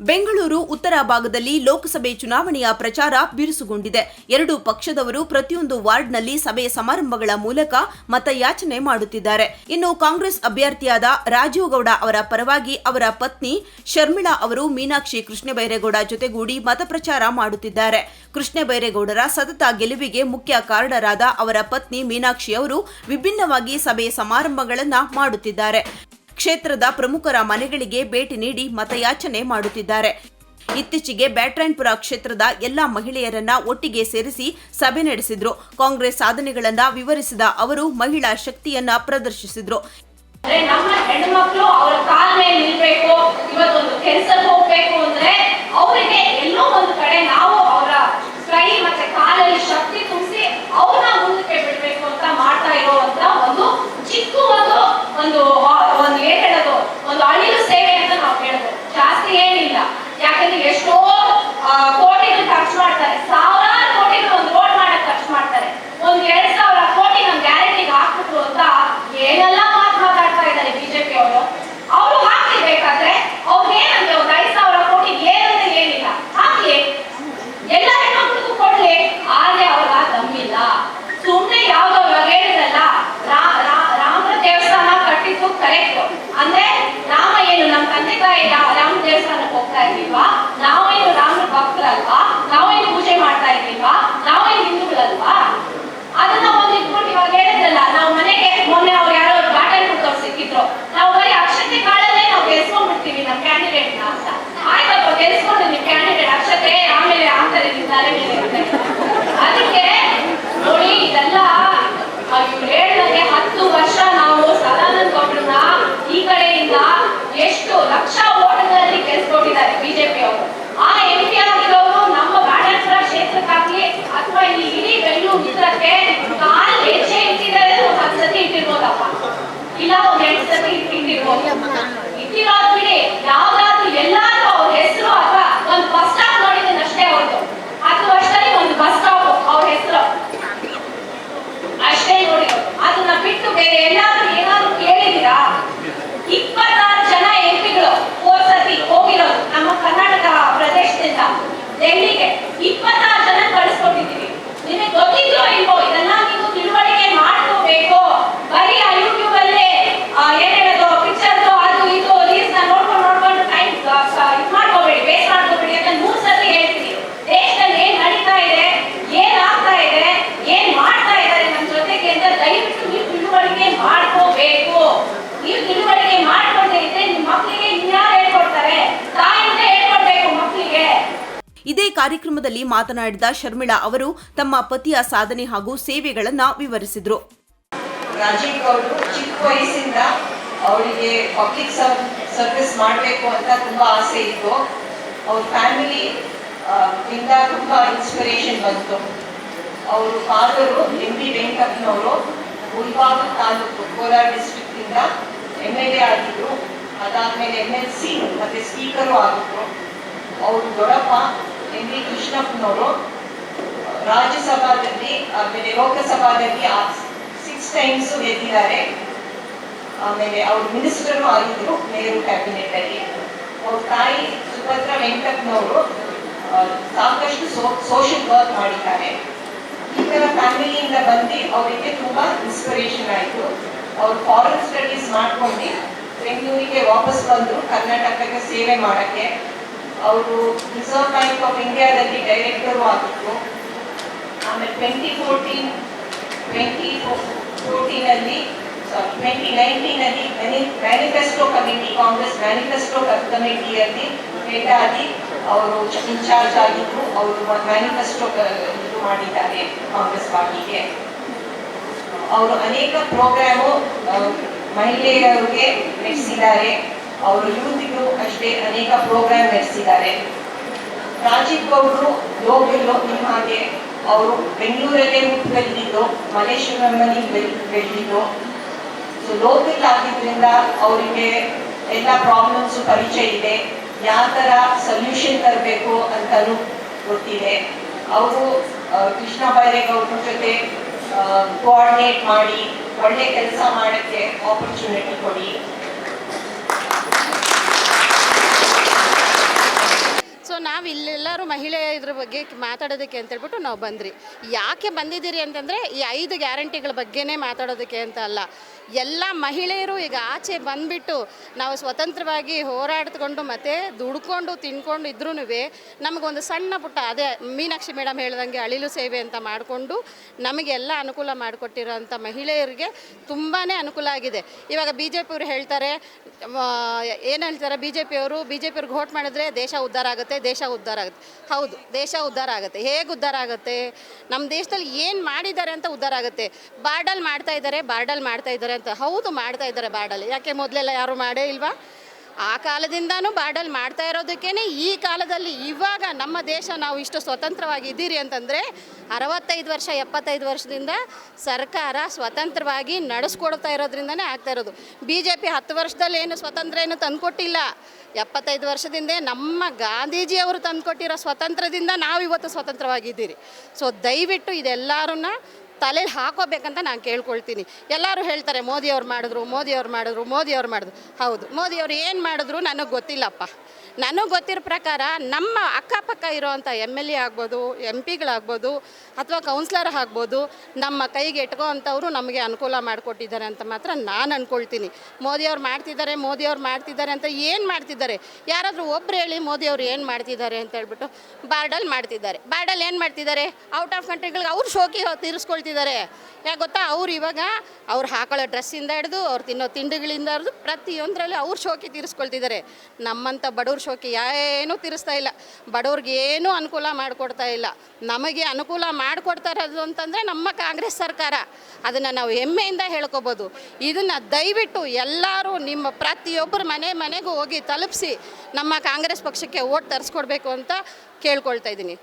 ಬೆಂಗಳೂರು ಉತ್ತರ ಭಾಗದಲ್ಲಿ ಲೋಕಸಭೆ ಚುನಾವಣೆಯ ಪ್ರಚಾರ ಬಿರುಸುಗೊಂಡಿದೆ. ಎರಡು ಪಕ್ಷದವರು ಪ್ರತಿಯೊಂದು ವಾರ್ಡ್ನಲ್ಲಿ ಸಭೆ ಸಮಾರಂಭಗಳ ಮೂಲಕ ಮತಯಾಚನೆ ಮಾಡುತ್ತಿದ್ದಾರೆ. ಇನ್ನು ಕಾಂಗ್ರೆಸ್ ಅಭ್ಯರ್ಥಿಯಾದ ರಾಜೀವ್ ಗೌಡ ಅವರ ಪರವಾಗಿ ಅವರ ಪತ್ನಿ ಶರ್ಮಿಳಾ ಅವರು ಮೀನಾಕ್ಷಿ ಕೃಷ್ಣಬೈರೇಗೌಡ ಜೊತೆಗೂಡಿ ಮತಪ್ರಚಾರ ಮಾಡುತ್ತಿದ್ದಾರೆ. ಕೃಷ್ಣಬೈರೇಗೌಡರ ಸತತ ಗೆಲುವಿಗೆ ಮುಖ್ಯ ಕಾರಣರಾದ ಅವರ ಪತ್ನಿ ಮೀನಾಕ್ಷಿ ಅವರು ವಿಭಿನ್ನವಾಗಿ ಸಭೆ ಸಮಾರಂಭಗಳನ್ನು ಮಾಡುತ್ತಿದ್ದಾರೆ. ಕ್ಷೇತ್ರದ ಪ್ರಮುಖರ ಮನೆಗಳಿಗೆ ಭೇಟಿ ನೀಡಿ ಮತಯಾಚನೆ ಮಾಡುತ್ತಿದ್ದಾರೆ. ಇತ್ತೀಚೆಗೆ ಬ್ಯಾಟ್ರಾಯನ್ಪುರ ಕ್ಷೇತ್ರದ ಎಲ್ಲಾ ಮಹಿಳೆಯರನ್ನ ಒಟ್ಟಿಗೆ ಸೇರಿಸಿ ಸಭೆ ನಡೆಸಿದ್ರು. ಕಾಂಗ್ರೆಸ್ ಸಾಧನೆಗಳನ್ನ ವಿವರಿಸಿದ ಅವರು ಮಹಿಳಾ ಶಕ್ತಿಯನ್ನ ಪ್ರದರ್ಶಿಸಿದ್ರು. ಹೋಗ್ಬೇಕು ಅಂದ್ರೆ ಅವರಿಗೆ ಎಲ್ಲೋ ಒಂದು ಕಡೆ ನಾವು ಅವರ ಕೈ ಮತ್ತೆ ಕಾಲಲ್ಲಿ ಶಕ್ತಿ ತುಂಬಿಸಿ ಅವ್ರನ್ನ ಮುಂದಕ್ಕೆ ಬಿಡ್ಬೇಕು ಅಂತ ಮಾಡ್ತಾ ಇರುವಂತ ಒಂದು ಚಿಕ್ಕ ಒಂದು ಒಂದು ಆ- ಒಂದು ಏನ್ ಹೇಳೋದು ಒಂದು ಅಳಿಲು ಸೇವೆ ಅಂತ ನಾವು ಹೇಳ್ಬೋದು ಜಾಸ್ತಿ ಏನಿಲ್ಲ ಯಾಕಂದ್ರೆ ಎಷ್ಟೋ ಕೋಟಿಗಳು ಖರ್ಚು ಮಾಡ್ತಾರೆ ಸಾವಿರಾರು ಕೋಟಿಗಳು ಒಂದು ರೋಡ್ ಮಾಡಕ್ ಖರ್ಚು ಮಾಡ್ತಾರೆ ಒಂದ್ ಎರಡ್ ಸಾವಿರ ಕೋಟಿ ನಮ್ ಗ್ಯಾರಂಟಿಗೆ ಹಾಕ್ಬಿಟ್ರು ಅಂತ ಏನೆಲ್ಲ ಮಾತು ಮಾತಾಡ್ತಾ ಇದ್ದಾರೆ ಬಿಜೆಪಿ ಅವರು ಅವರು ಹಾಕಿರ್ಬೇಕಾದ್ರೆ ಅವ್ರಿಗೆ ಏನಂದ್ರೆ ಒಂದ್ ಐದ್ ಸಾವಿರ ಕೋಟಿ ಏನಂದ್ರೆ ಏನಿಲ್ಲ ಹಾಕ್ಲಿ ಎಲ್ಲ ಹೆಣ್ಮಕ್ಳಿಗೂ ಕೊಡ್ಲಿ ಆದ್ರೆ ಅವ್ರಿಗೆ ಆ ದಮ್ಮಿಲ್ಲ ಸುಮ್ನೆ ಯಾವ್ದೋ ಇವಾಗ ಹೇಳಿದ್ರಲ್ಲ ರಾ- ರಾ- ರಾಮನ ದೇವಸ್ಥಾನ ಕಟ್ಟಿದ್ದು ಕರೆಕ್ಟ್ ಅಂದ್ರೆ ರಾಮ ಏನು ನಮ್ಮ ತಂದೆ ತಾಯಿ ರಾ- ರಾಮ ದೇವಸ್ಥಾನಕ್ಕೆ ಹೋಗ್ತಾ ಇರ್ಲಿಲ್ವಾ ನಾವೇನು ರಾಮನ ಭಕ್ತರಲ್ವಾ ನಾವೇನು ಪೂಜೆ ಮಾಡ್ತಾ ಇರ್ಲಿಲ್ವಾ ನಾವೇನು ಹಿಂದೂಗಳಲ್ವಾ ಅದನ್ನ ಒಂದು ಇಟ್ಕೊಂಡು ಇವಾಗ ಹೇಳಿದ್ರಲ್ಲ ನಾವು ಮನೆಗೆ ಮೊನ್ನೆ ಅವ್ರು ಯಾರೋ ಬಾಟಲ್ ಕೊಟ್ಟವ್ರು ಸಿಕ್ಕಿದ್ರು ನಾವು ಬರೀ ಅಕ್ಷತೆ ಕಾಳಲ್ಲೇ ನಾವು ಗೆಲ್ಸ್ಕೊಂಡ್ಬಿಡ್ತೀವಿ ನಮ್ಮ ಕ್ಯಾಂಡಿಡೇಟ್ನ ಅಂತ ಆಯ್ತಪ್ಪ ಗೆಲ್ಸ್ಕೊಂಡು ನಿಮ್ ಕ್ಯಾಂಡಿಡೇಟ್ ಅಕ್ಷತೆ ಆಮೇಲೆ ಆಗ್ತಾರೆ ನಿಮ್ ತಲೆ ಮೇಲೆ ಅಂತ. ಅದಕ್ಕೆ ನೋಡಿ ಇದೆಲ್ಲ ಇವ್ರು ಹೇಳ್ದಂಗೆ ಹತ್ತು ವರ್ಷ ನಾವು ಸದಾನಂದ ಗೌಡ್ರನ್ನ ಈ ಕಡೆಯಿಂದ ಎಷ್ಟು ಲಕ್ಷ ಓಟಗಳಲ್ಲಿ ಗೆಲ್ಸ್ಕೊಟ್ಟಿದ್ದಾರೆ ಬಿಜೆಪಿ ಅವರು ಆ ಎಂ ಪಿ ಆಗಿರೋರು ನಮ್ಮ ಬಾಣಾಪುರ ಕ್ಷೇತ್ರಕ್ಕಾಗ್ಲಿ ಅಥವಾ ಈ ಇಡೀ ಬೆಂಗಳೂರು ಉತ್ತರಕ್ಕೆ ಕಾಲ್ ಹೆಜ್ಜೆ ಇಟ್ಟಿದ್ದಾರೆ ಒಂದು ಹತ್ತು ಸತಿ ಇಟ್ಟಿರ್ಬೋದಪ್ಪ ಇಲ್ಲ ಒಂದ್ ಎಂಟು ಸತಿ ಅಥವಾ ಒಂದು ಬಸ್ ಸ್ಟಾಪ್ ಅಷ್ಟೇ ಅಷ್ಟೇ ನೋಡಿ ಅದನ್ನ ಬಿಟ್ಟು ಬೇರೆ ಇಪ್ಪತ್ತಾರು ಜನ ಸತಿ ನಮ್ಮ ಕರ್ನಾಟಕ ಪ್ರದೇಶದಿಂದ ಇಪ್ಪತ್ತಾರು ಜನ ಕಳಿಸ್ಕೊಟ್ಟಿದ್ದೀವಿ. ನಿಮಗೆ ಗೊತ್ತಿದ್ರೋ ಇಲ್ವೋ? ಇದೆಲ್ಲ ನೀವು ತಿಳುವಳಿಕೆ ಮಾಡ್ಕೋಬೇಕು ಬರೀ ಆ ಯೂಟ್ಯೂಬ್ ಅಲ್ಲೇ ಆ, ಏನ್ ಹೇಳೋದು ಪಿಕ್ಚರ್ ಅದು ಇದು ರೀಲ್ಸ್ನ ನೋಡ್ಕೊಂಡು ನೋಡ್ಕೊಂಡು ಟೈಮ್ ಇದು ಮಾಡ್ಕೋಬೇಡಿ ವೇಸ್ಟ್ ಮಾಡ್ಕೋಬೇಡಿ ಅಂತ ಮೂರ್ ಸತಿ ಹೇಳ್ತೀನಿ ದೇಶದಲ್ಲಿ ಏನ್ ನಡೀತಾ ಇದೆ ಏನ್ ಆಗ್ತಾ ಇದೆ ಏನ್ ಮಾಡ್ತಾ ಇದ್ದಾರೆ ನಮ್ಮ ಜೊತೆಗೆ ಅಂತ ದಯವಿಟ್ಟು ನೀವು ತಿಳುವಳಿಕೆ ಮಾಡ್ಕೋಬೇಕು. ನೀವು ತಿಳುವಳಿಕೆ ಮಾಡ್ಕೊಂಡೇ ಇದ್ರೆ ನಿಮ್ಮ ಮಕ್ಕಳಿಗೆ ಇನ್ಯಾರು ಹೇಳ್ಕೊಡ್ತಾರೆ? ತಾಯಿಂದ ಹೇಳ್ಕೊಡ್ಬೇಕು ಮಕ್ಕಳಿಗೆ ಇದೇ ಕಾರ್ಯಕ್ರಮದಲ್ಲಿ ಮಾತನಾಡಿದ ಶರ್ಮಿಳಾ ಅವರು ತಮ್ಮ ಪತಿಯ ಸಾಧನೆ ಹಾಗೂ ಸೇವೆಗಳನ್ನ ವಿವರಿಸಿದ್ರು. ರಾಜೀವ್ ಅವರು ಚಿಕ್ಕ ವಯಸ್ಸಿಂದ ಅವರಿಗೆ ಪಬ್ಲಿಕ್ ಸರ್ವಿಸ್ ಮಾಡಬೇಕು ಅಂತ ತುಂಬಾ ಆಸೆ ಇತ್ತು. ಅವ್ರ ಫ್ಯಾಮಿಲಿ ಇಂದ ತುಂಬಾ ಇನ್ಸ್ಪಿರೇಷನ್ ಬಂತು. ಅವರು ಫಾದರು ಎಂ ಬಿ ವೆಂಕಪ್ಪನವರು ಮುಲ್ಬಾಗ ತಾಲೂಕು ಕೋಲಾರ ಡಿಸ್ಟ್ರಿಕ್ಟ್ ಇಂದ ಎಂ ಎಲ್ ಎ ಆಗಿದ್ರು. ಅದಾದ್ಮೇಲೆ ಎಂ ಎಲ್ ಸಿ ಮತ್ತೆ ಸ್ಪೀಕರು ಆಗಿದ್ರು. ಅವರು ದೊಡ್ಡಪ್ಪ ಎಂ ವಿ ಕೃಷ್ಣಪ್ಪನವರು, ರಾಜ್ಯಸಭಾದಲ್ಲಿ, ಆಮೇಲೆ ಲೋಕಸಭಾದಲ್ಲಿ ಸಿಕ್ಸ್ ಟೈಮ್ಸ್ ಗೆದ್ದಿದ್ದಾರೆ. ಆಮೇಲೆ ಅವರು ಮಿನಿಸ್ಟರು ಆಗಿದ್ರು ನೆಹರು ಕ್ಯಾಬಿನೆಟ್ ಅಲ್ಲಿ. ಅವ್ರ ತಾಯಿ ಸುಭದ್ರ ವೆಂಕಟ್ನವರು ಸಾಕಷ್ಟು ಸೋಷಿಯಲ್ ವರ್ಕ್ ಮಾಡಿದ್ದಾರೆ. ಈ ಫ್ಯಾಮಿಲಿಯಿಂದ ಬಂದು ಅವರಿಗೆ ತುಂಬಾ ಇನ್ಸ್ಪಿರೇಷನ್ ಆಯಿತು. ಅವ್ರು ಫಾರಿನ್ ಸ್ಟಡೀಸ್ ಮಾಡ್ಕೊಂಡು ಬೆಂಗಳೂರಿಗೆ ವಾಪಸ್ ಬಂದು ಕರ್ನಾಟಕಕ್ಕೆ ಸೇವೆ ಮಾಡೋಕ್ಕೆ. ಅವರು ರಿಸರ್ವ್ ಬ್ಯಾಂಕ್ ಆಫ್ ಇಂಡಿಯಾದಲ್ಲಿ ಡೈರೆಕ್ಟರು ಆಗಿದ್ರು. ಆಮೇಲೆ ಟ್ವೆಂಟಿ ಫೋರ್ಟೀನ್ ಟ್ವೆಂಟಿ ಫೋರ್ಟೀನಲ್ಲಿ ಟ್ವೆಂಟಿ ನೈನ್ಟೀನಲ್ಲಿ ಮ್ಯಾನಿಫೆಸ್ಟೋ ಕಮಿಟಿ ಕಾಂಗ್ರೆಸ್ ಮ್ಯಾನಿಫೆಸ್ಟೋ ಕಮಿಟಿಯಲ್ಲಿ ಹೆಡ್ ಆಗಿ ಅವರು ಇನ್ಚಾರ್ಜ್ ಆಗಿದ್ರು ಅವರು ಮ್ಯಾನಿಫೆಸ್ಟೋ ಇದು ಮಾಡಿದ್ದಾರೆ ಕಾಂಗ್ರೆಸ್ ಪಾರ್ಟಿಗೆ. ಅವರು ಅನೇಕ ಪ್ರೋಗ್ರಾಮು ಮಹಿಳೆಯರಿಗೆ ನಡೆಸಿದ್ದಾರೆ. ಅವರು ಯೂತ್ಗೂ ಅಷ್ಟೇ ಅನೇಕ ಪ್ರೋಗ್ರಾಮ್ ನಡೆಸಿದ್ದಾರೆ. ರಾಜೀವ್ ಗೌಡರು ಯೋಗಿಲ್ಲೋ ನಿಮ್ಮ ಅವರು ಬೆಂಗಳೂರಲ್ಲೇ ಬೆಳೆದಿದ್ದು ಮಲೇಶ್ವರಂನಲ್ಲಿ ಬೆಳ್, ಬೆಳೆದಿದ್ದು. ಸೊ ಲೋಕಲ್ ಆಗಿದ್ದರಿಂದ ಅವರಿಗೆ ಎಲ್ಲ ಪ್ರಾಬ್ಲಮ್ಸು ಪರಿಚಯ ಇದೆ. ಯಾವ ಸೊಲ್ಯೂಷನ್ ತರಬೇಕು ಅಂತಲೂ ಗೊತ್ತಿದೆ. ಅವರು ಕೃಷ್ಣ ಬೈರೇಗೌಡರ ಜೊತೆ ಕೋಆರ್ಡಿನೇಟ್ ಮಾಡಿ ಒಳ್ಳೆ ಕೆಲಸ ಮಾಡಕ್ಕೆ ಆಪರ್ಚುನಿಟಿ ಕೊಡಿ. ನಾವು ಇಲ್ಲೆಲ್ಲರೂ ಮಹಿಳೆ ಇದ್ರ ಬಗ್ಗೆ ಮಾತಾಡೋದಕ್ಕೆ ಅಂತ ಹೇಳ್ಬಿಟ್ಟು ನಾವು ಬಂದ್ರಿ. ಯಾಕೆ ಬಂದಿದ್ದೀರಿ ಅಂತಂದರೆ ಈ ಐದು ಗ್ಯಾರಂಟಿಗಳ ಬಗ್ಗೆನೇ ಮಾತಾಡೋದಕ್ಕೆ ಅಂತ ಅಲ್ಲ. ಎಲ್ಲ ಮಹಿಳೆಯರು ಈಗ ಆಚೆ ಬಂದ್ಬಿಟ್ಟು ನಾವು ಸ್ವತಂತ್ರವಾಗಿ ಹೋರಾಡ್ಕೊಂಡು ಮತ್ತೆ ದುಡ್ಕೊಂಡು ತಿನ್ಕೊಂಡು ಇದ್ರೂ ನಮಗೊಂದು ಸಣ್ಣ ಪುಟ್ಟ ಅದೇ ಮೀನಾಕ್ಷಿ ಮೇಡಮ್ ಹೇಳ್ದಂಗೆ ಅಳಿಲು ಸೇವೆ ಅಂತ ಮಾಡಿಕೊಂಡು ನಮಗೆಲ್ಲ ಅನುಕೂಲ ಮಾಡಿಕೊಟ್ಟಿರೋಂಥ ಮಹಿಳೆಯರಿಗೆ ತುಂಬಾ ಅನುಕೂಲ ಆಗಿದೆ. ಇವಾಗ ಬಿ ಜೆ ಪಿಯವರು ಹೇಳ್ತಾರೆ ಏನು ಹೇಳ್ತಾರೆ ಬಿ ಜೆ ಪಿಯವರು ಬಿ ಜೆ ಪಿಯವ್ರಿಗೆ ವೋಟ್ ಮಾಡಿದ್ರೆ ದೇಶ ಉದ್ಧಾರ ಆಗುತ್ತೆ, ದೇಶ ಉದ್ಧಾರ ಆಗುತ್ತೆ. ಹೌದು, ದೇಶ ಉದ್ಧಾರ ಆಗುತ್ತೆ. ಹೇಗೆ ಉದ್ಧಾರ ಆಗುತ್ತೆ? ನಮ್ಮ ದೇಶದಲ್ಲಿ ಏನು ಮಾಡಿದ್ದಾರೆ ಅಂತ ಉದ್ಧಾರ ಆಗುತ್ತೆ. ಬಾರ್ಡಲ್ ಮಾಡ್ತಾ ಇದ್ದಾರೆ, ಬಾರ್ಡಲ್ ಮಾಡ್ತಾ ಇದ್ದಾರೆ ಅಂತ. ಹೌದು, ಮಾಡ್ತಾ ಇದ್ದಾರೆ ಬಾರ್ಡಲ್. ಯಾಕೆ ಮೊದಲೆಲ್ಲ ಯಾರು ಮಾಡೇ ಇಲ್ವಾ? ಆ ಕಾಲದಿಂದನೂ ಬಾರ್ಡಲ್ ಮಾಡ್ತಾ ಇರೋದಕ್ಕೇ ಈ ಕಾಲದಲ್ಲಿ ಇವಾಗ ನಮ್ಮ ದೇಶ ನಾವು ಇಷ್ಟು ಸ್ವತಂತ್ರವಾಗಿ ಇದ್ದೀರಿ ಅಂತಂದರೆ ಅರವತ್ತೈದು ವರ್ಷ, ಎಪ್ಪತ್ತೈದು ವರ್ಷದಿಂದ ಸರ್ಕಾರ ಸ್ವತಂತ್ರವಾಗಿ ನಡೆಸ್ಕೊಡ್ತಾ ಇರೋದ್ರಿಂದನೇ ಆಗ್ತಾ ಇರೋದು. ಬಿ ಜೆ ಪಿ ಹತ್ತು ವರ್ಷದಲ್ಲಿ ಏನು ಸ್ವತಂತ್ರ ಏನು ತಂದುಕೊಟ್ಟಿಲ್ಲ. ಎಪ್ಪತ್ತೈದು ವರ್ಷದಿಂದ ನಮ್ಮ ಗಾಂಧೀಜಿಯವರು ತಂದುಕೊಟ್ಟಿರೋ ಸ್ವತಂತ್ರದಿಂದ ನಾವು ಇವತ್ತು ಸ್ವತಂತ್ರವಾಗಿದ್ದೀರಿ ಸೊ ದಯವಿಟ್ಟು ಇದೆಲ್ಲರನ್ನ ತಲೆಯಲ್ಲಿ ಹಾಕೋಬೇಕಂತ ನಾನು ಕೇಳ್ಕೊಳ್ತೀನಿ. ಎಲ್ಲರೂ ಹೇಳ್ತಾರೆ, ಮೋದಿಯವ್ರು ಮಾಡಿದ್ರು ಮೋದಿಯವ್ರು ಮಾಡಿದ್ರು ಮೋದಿಯವ್ರು ಮಾಡಿದ್ರು. ಹೌದು, ಮೋದಿಯವ್ರು ಏನು ಮಾಡಿದ್ರು ನನಗೆ ಗೊತ್ತಿಲ್ಲಪ್ಪ. ನನಗೆ ಗೊತ್ತಿರೋ ಪ್ರಕಾರ ನಮ್ಮ ಅಕ್ಕಪಕ್ಕ ಇರೋವಂಥ ಎಂ ಎಲ್ ಎ ಆಗ್ಬೋದು ಎಂ ಪಿಗಳಾಗ್ಬೋದು, ಅಥವಾ ಕೌನ್ಸಿಲರ್ ಆಗ್ಬೋದು, ನಮ್ಮ ಕೈಗೆ ಎಟ್ಕೋ ಅಂಥವ್ರು ನಮಗೆ ಅನುಕೂಲ ಮಾಡಿಕೊಟ್ಟಿದ್ದಾರೆ ಅಂತ ಮಾತ್ರ ನಾನು ಅಂದ್ಕೊಳ್ತೀನಿ ಮೋದಿಯವ್ರು ಮಾಡ್ತಿದ್ದಾರೆ ಮೋದಿಯವ್ರು ಮಾಡ್ತಿದ್ದಾರೆ ಅಂತ ಏನು ಮಾಡ್ತಿದ್ದಾರೆ? ಯಾರಾದರೂ ಒಬ್ರು ಹೇಳಿ ಮೋದಿಯವ್ರು ಏನು ಮಾಡ್ತಿದ್ದಾರೆ ಅಂತ ಹೇಳ್ಬಿಟ್ಟು ಬಾರ್ಡಲ್ ಮಾಡ್ತಿದ್ದಾರೆ. ಬಾರ್ಡಲ್ ಏನು ಮಾಡ್ತಿದ್ದಾರೆ? ಔಟ್ ಆಫ್ ಕಂಟ್ರಿಗಳಿಗೆ ಅವ್ರು ಶೋಕಿ ತೀರಿಸ್ಕೊಳ್ತಿದ್ದಾರೆ ಯಾಕೆ ಗೊತ್ತಾ? ಅವ್ರು ಇವಾಗ ಅವ್ರು ಹಾಕೊಳ್ಳೋ ಡ್ರೆಸ್ಸಿಂದ ಹಿಡಿದು ಅವ್ರು ತಿನ್ನೋ ತಿಂಡಿಗಳಿಂದ ಹಿಡಿದು ಪ್ರತಿಯೊಂದರಲ್ಲಿ ಅವ್ರ ಶೋಕಿ ತೀರಿಸ್ಕೊಳ್ತಿದ್ದಾರೆ. ನಮ್ಮಂಥ ಬಡವ್ರ ಶೋಕಿ ಏನೂ ತೀರಿಸ್ತಾ ಇಲ್ಲ. ಬಡವ್ರಿಗೆ ಏನೂ ಅನುಕೂಲ ಮಾಡಿಕೊಡ್ತಾ ಇಲ್ಲ. ನಮಗೆ ಅನುಕೂಲ ಮಾಡಿಕೊಡ್ತಾ ಇರೋದು ಅಂತಂದರೆ ನಮ್ಮ ಕಾಂಗ್ರೆಸ್ ಸರ್ಕಾರ. ಅದನ್ನು ನಾವು ಹೆಮ್ಮೆಯಿಂದ ಹೇಳ್ಕೊಬೋದು. ಇದನ್ನು ದಯವಿಟ್ಟು ಎಲ್ಲರೂ ನಿಮ್ಮ ಪ್ರತಿಯೊಬ್ಬರ ಮನೆ ಮನೆಗೂ ಹೋಗಿ ತಲುಪಿಸಿ ನಮ್ಮ ಕಾಂಗ್ರೆಸ್ ಪಕ್ಷಕ್ಕೆ ಓಟ್ ತರಿಸ್ಕೊಡ್ಬೇಕು ಅಂತ ಕೇಳ್ಕೊಳ್ತಾ ಇದ್ದೀನಿ.